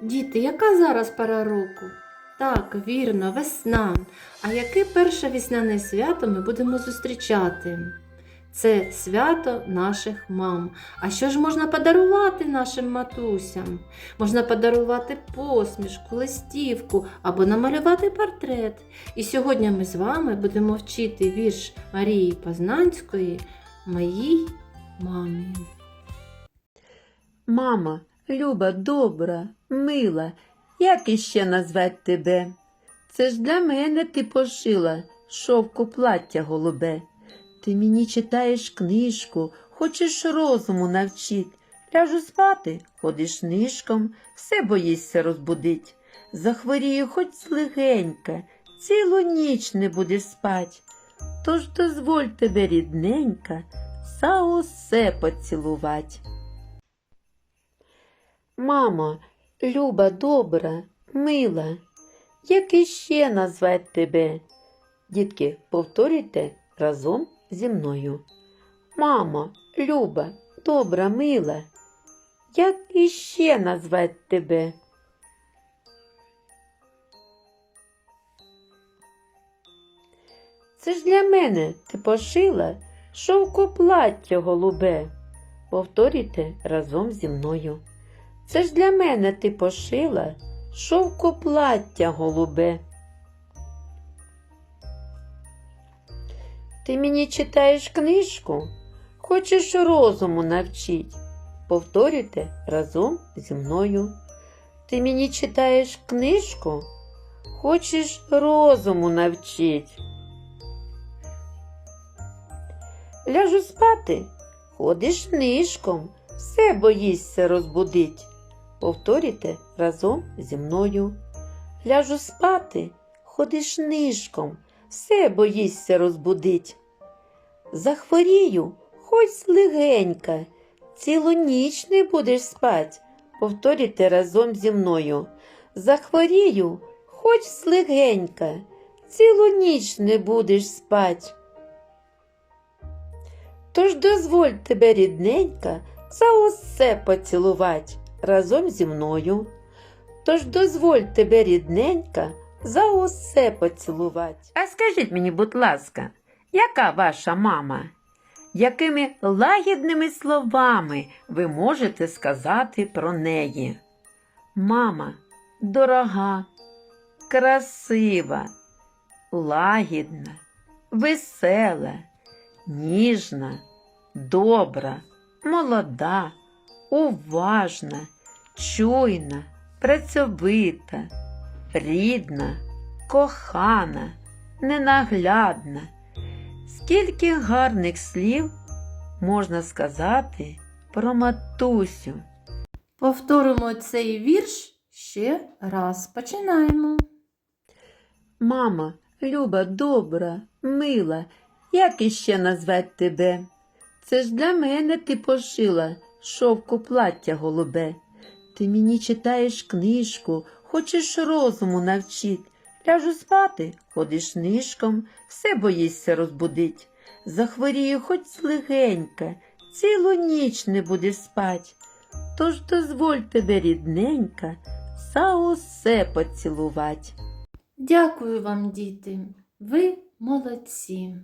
Діти, яка зараз пора року? Так, вірно, весна. А яке перше весняне свято ми будемо зустрічати? Це свято наших мам. А що ж можна подарувати нашим матусям? Можна подарувати посмішку, листівку або намалювати портрет. І сьогодні ми з вами будемо вчити вірш Марії Познанської Моїй мамі. Мама, люба, добра, мила, як іще назвать тебе? Це ж для мене ти пошила шовку плаття голубе. Ти мені читаєш книжку, хочеш розуму навчить. Ляжу спати, ходиш нишком, все боїшся розбудить. Захворію хоч злегенька, цілу ніч не будеш спать. Тож дозволь тебе, рідненька, за усе поцілувать. Мамо, люба, добра, мила, як іще назвать тебе? Дітки, повторюйте разом зі мною. Мамо, люба, добра, мила, як іще назвать тебе? Це ж для мене ти пошила шовку плаття голубе. Повторюйте разом зі мною. Це ж для мене ти пошила шовку плаття голубе. Ти мені читаєш книжку, хочеш розуму навчить. Повторюйте разом зі мною. Ти мені читаєш книжку, хочеш розуму навчить. Ляжу спати, ходиш нишком, все боїшся розбудить. Повторюйте разом зі мною. Ляжу спати, ходиш нишком, все боїшся розбудить. Захворію, хоч легенька, цілу ніч не будеш спать. Повторюйте разом зі мною. Захворію, хоч слегенька, цілу ніч не будеш спать. Тож дозволь тебе, рідненька, за усе поцілувать разом зі мною. Тож дозволь тебе, рідненька, за усе поцілувать. А скажіть мені, будь ласка, яка ваша мама? Якими лагідними словами ви можете сказати про неї? Мама дорога, красива, лагідна, весела, ніжна, добра, молода, уважна, чуйна, працьовита, рідна, кохана, ненаглядна. Скільки гарних слів можна сказати про матусю. Повторимо цей вірш ще раз. Починаємо. Мама, люба, добра, мила, як іще назвать тебе? Це ж для мене ти пошила шовку плаття голубе. Ти мені читаєш книжку, хочеш розуму навчить. Ляжу спати, ходиш нишком, все боїшся розбудить. Захворію хоч легенька, цілу ніч не будеш спать. Тож дозволь тебе, рідненька, за усе поцілувать. Дякую вам, діти. Ви молодці.